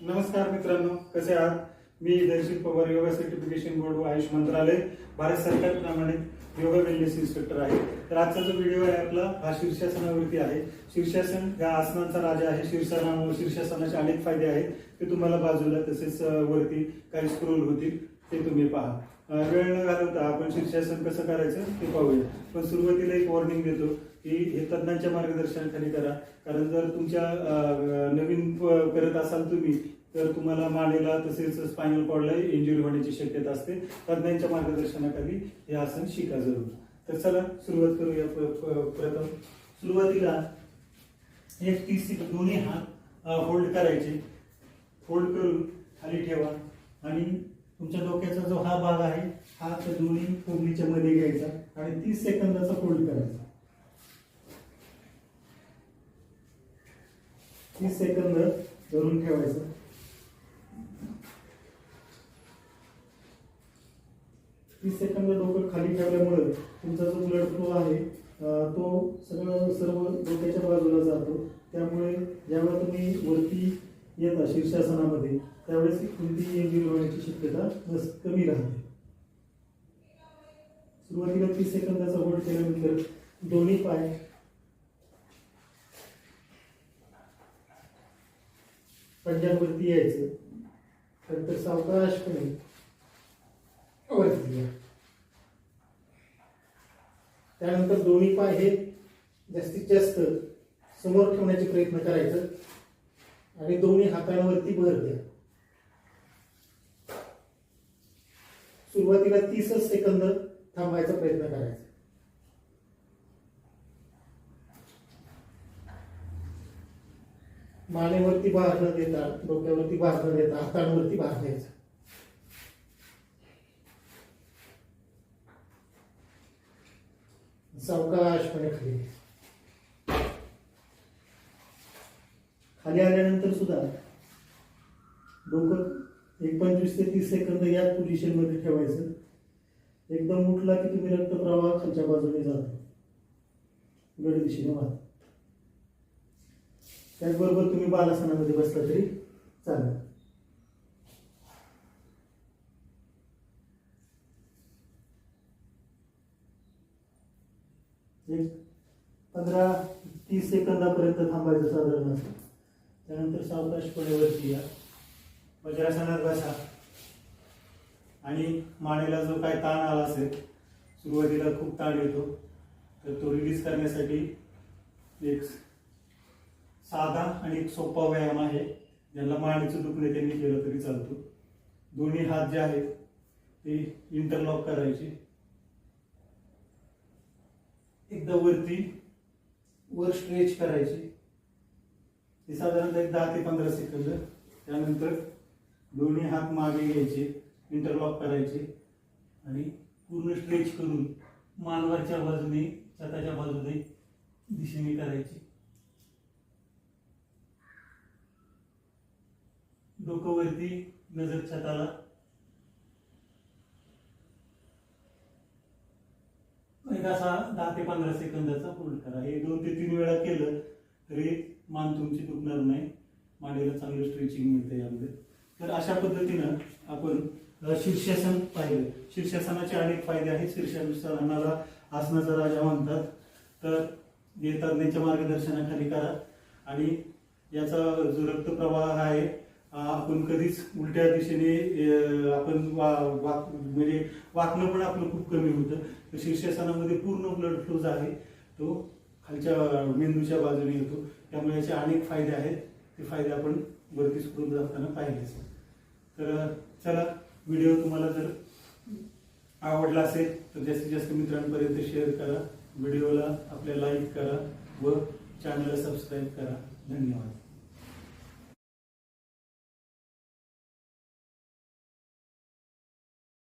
नमस्कार मित्रांनो कसे आहात? मी दर्शित पवार योगा सर्टिफिकेशन बोर्ड व आयुष मंत्रालय भारत सरकार प्रमाणित योगा वेलनेस इन्स्ट्रक्टर आहे. तर आजचा जो व्हिडिओ आहे आपला हा शीर्षासनावरती आहे. शीर्षासन या आसनांचा राजा आहे. शीर्षासनामुळे शीर्षासनाचे अनेक फायदे आहेत. ते तुम्हाला बाजूला तसेच वरती काही स्क्रोल होतील ते तुम्ही पहा. वेळ न घालवता आपण शीर्षासन कसं करायचं ते पाहूया. पण सुरुवातीला एक वॉर्निंग देतो. ती हे तज्ञांच्या मार्गदर्शनाखाली करा. कारण जर तुमच्या नवीन करत असाल तुम्ही तर तुम्हाला मानेला तसेच स्पायनल कॉर्डला इंजुरी होण्याची शक्यता असते. तज्ञांच्या मार्गदर्शनाखाली हे आसन शिका जरूर. तर चला सुरुवात करूया प्रथम. सुरुवातीला एक तीस दोन्ही हात होल्ड करायचे. होल्ड करून खाली ठेवा. आणि तुमच्या डोक्याचा जो हा भाग आहे हा त्या दोन्ही कोबलीच्या मध्ये घ्यायचा. आणि तीस सेकंदाचा होल्ड करायचा. तीस सेकंद धरून ठेवायचं. तीस सेकंद डोकं खाली ठेवल्यामुळे तुमचा जो ब्लड फ्लो आहे तो सगळं सर्व डोक्याच्या बाजूला जातो. त्यामुळे ज्यावेळेला तुम्ही वरती येता शीर्षासनामध्ये त्यावेळेस कोणतीही इंजुरी होण्याची शक्यता नस कमी राहते. सुरुवातीला तीस सेकंदाचा होल्ड केल्यानंतर दोन्ही पाय पंजाबवरती यायचं. नंतर सावकाशपणे वरती. त्यानंतर दोन्ही पाय हे जास्तीत जास्त समोर ठेवण्याचे प्रयत्न करायचं. आणि दोन्ही हातांवरती भर द्या. सुरुवातीला तीसच सेकंद थांबायचा प्रयत्न करायचा. मानेवरती भार न देता डोक्यावरती भार न देता हातांवरती भार द्यायचा. सावकाशपणे खाली खाली आल्यानंतर सुद्धा डोकं एक पंचवीस ते तीस सेकंद याच पोझिशनमध्ये ठेवायचं. एकदम उठला की तुम्ही रक्तप्रवाह खालच्या बाजूने जातो. गड दिशेने वाहतो. त्याचबरोबर तुम्ही बालासनामध्ये बसला तरी चालेल. एक पंधरा तीस सेकंदापर्यंत थांबायचं साधारण असं त्यानंतर सावकाशपणे वरती या. म्हणजे वज्रासनात बसा आणि मानेला जो काय ताण आला असेल सुरुवातीला खूप ताण येतो तर तो रिलीज करण्यासाठी एक साधा आणि एक सोपा व्यायाम आहे. ज्यांना मानेचं दुखणे त्यांनी केलं तरी चालतो. दोन्ही हात जे आहेत ते इंटरलॉक करायचे. एकदा वरती वर स्ट्रेच करायची. ते साधारणतः एक दहा ते पंधरा सेकंद त्यानंतर दोन्ही हात मागे घ्यायचे इंटरलॉक करायचे आणि पूर्ण स्ट्रेच करून मानवाच्या बाजूने छताच्या बाजूने दिशेने करायची. डोकं वरती नजर छताला. एक असा दहा ते पंधरा सेकंदाचा पूर्ण करा. हे दोन ते तीन वेळा केलं तरी मान तुमची दुखणार नाही. मांडीला चांगलं स्ट्रेचिंग मिळते यामध्ये. तर अशा पद्धतीनं आपण शीर्षासन पाहिलं. शीर्षासनाचे अनेक फायदे आहेत. शीर्षासनाला आसनाचा राजा म्हणतात. तर हे तज्ञांच्या मार्गदर्शनाखाली करा. आणि याचा जो रक्तप्रवाह आहे आपण कधीच उलट्या दिशेने आपण वा वाक म्हणजे वाकणं पण आपलं खूप कमी होतं. तर शीर्षासनामध्ये पूर्ण ब्लड फ्लो जो आहे तो खालच्या मेंदूच्या बाजूने येतो. त्यामुळे याचे अनेक फायदे आहेत. ते फायदे आपण वरती स्क्रोल जाताना पाहिले तर चला व्हिडिओ तुम्हाला जर आवडला असेल तर जास्तीत जास्त मित्रांपर्यंत शेअर करा. व्हिडिओला आपल्या लाईक करा व चॅनलला सबस्क्राईब करा. धन्यवाद.